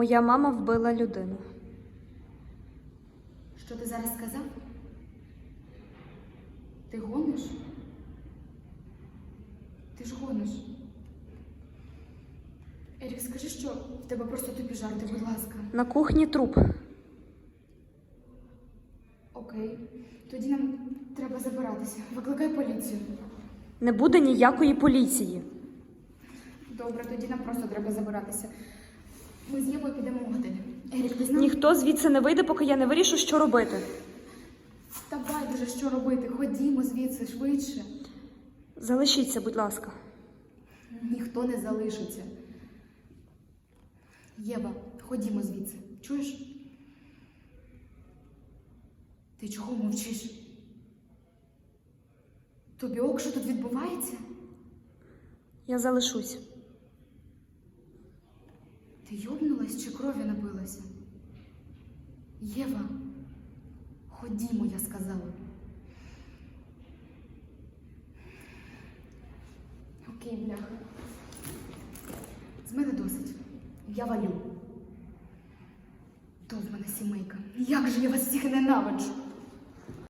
Моя мама вбила людину. Що ти зараз сказав? Ти гониш? Ти ж гониш. Ерік, скажи, що в тебе просто тупі жарти, будь ласка. На кухні труп. Окей. Тоді нам треба забиратися. Викликай поліцію. Не буде ніякої поліції. Добре, тоді нам просто треба забиратися. Ми з Євою підемо в готель. Ерік, ти знаєш? Ніхто звідси не вийде, поки я не вирішу, що робити. Та байдуже, що робити. Ходімо звідси швидше. Залишіться, будь ласка. Ніхто не залишиться. Єва, ходімо звідси. Чуєш? Ти чого мовчиш? Тобі ок, що тут відбувається? Я залишусь. Ти йобнулась чи крові напилася? Єва, ходімо, я сказала. Окей, бляха. З мене досить. Я валю. То в мене сімейка. Як же я вас всіх ненавиджу.